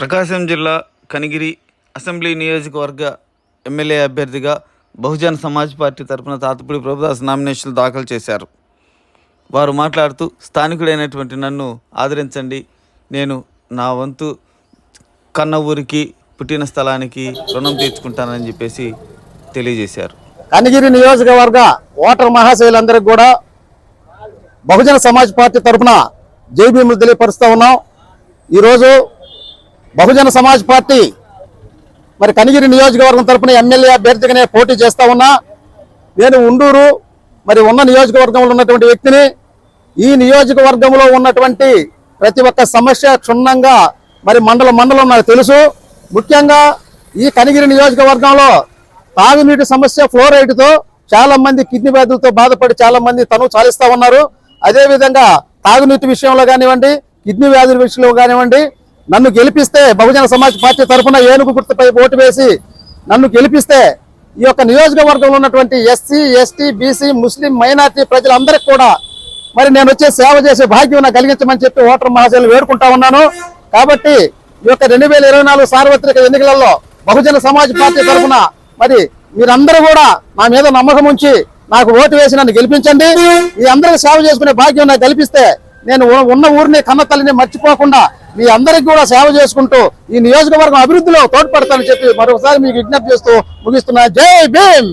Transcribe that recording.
ప్రకాశం జిల్లా కనిగిరి అసెంబ్లీ నియోజకవర్గ ఎమ్మెల్యే అభ్యర్థిగా బహుజన్ సమాజ్ పార్టీ తరపున తాతపూడి ప్రభుదాస్ నామినేషన్లు దాఖలు చేశారు. వారు మాట్లాడుతూ స్థానికుడైనటువంటి నన్ను ఆదరించండి. నేను నా వంతు కన్న ఊరికి పుట్టిన స్థలానికి రుణం తీర్చుకుంటానని చెప్పేసి తెలియజేశారు. కనిగిరి నియోజకవర్గ ఓటర్ మహాశయులందరికీ కూడా బహుజన సమాజ్ పార్టీ తరఫున జైబీములు తెలియపరుస్తూ ఉన్నాం. ఈరోజు బహుజన సమాజ్ పార్టీ మరి కనిగిరి నియోజకవర్గం తరఫున ఎమ్మెల్యే అభ్యర్థిగానే పోటీ చేస్తా ఉన్నా. నేను ఉండూరు మరి ఉన్న నియోజకవర్గంలో ఉన్నటువంటి వ్యక్తిని ఈ నియోజకవర్గంలో ఉన్నటువంటి ప్రతి ఒక్క సమస్య క్షుణ్ణంగా మరి మండల మండలం నాకు తెలుసు. ముఖ్యంగా ఈ కనిగిరి నియోజకవర్గంలో తాగునీటి సమస్య ఫ్లోరైడ్తో చాలా మంది కిడ్నీ వ్యాధులతో బాధపడి చాలా మంది తను చాలిస్తూ ఉన్నారు. అదేవిధంగా తాగునీటి విషయంలో కానివ్వండి కిడ్నీ వ్యాధుల విషయంలో కానివ్వండి నన్ను గెలిపిస్తే బహుజన సమాజ్ పార్టీ తరఫున ఏనుగు గుర్తుపై ఓటు వేసి నన్ను గెలిపిస్తే ఈ యొక్క నియోజకవర్గంలో ఉన్నటువంటి SC ST BC Muslim minority ప్రజలందరికీ కూడా మరి నేను వచ్చే సేవ చేసే భాగ్యం నాకు కలిగించమని చెప్పి ఓటర్ మహాశయులు వేడుకుంటా ఉన్నాను. కాబట్టి ఈ యొక్క రెండు వేల ఇరవై నాలుగు సార్వత్రిక ఎన్నికలలో బహుజన సమాజ్ పార్టీ తరఫున మరి మీరందరూ కూడా నా మీద నమ్మకం ఉంచి నాకు ఓటు వేసి నన్ను గెలిపించండి. మీ అందరికి సేవ చేసుకునే భాగ్యం నాకు కల్పిస్తే నేను ఉన్న ఊరిని కన్న తల్లిని మర్చిపోకుండా మీ అందరికి కూడా సేవ చేసుకుంటూ ఈ నియోజకవర్గం అభివృద్ధిలో తోడ్పడతానని చెప్పి మరొకసారి మీకు విజ్ఞప్తి చేస్తూ ముగిస్తున్నా. జై భీమ్!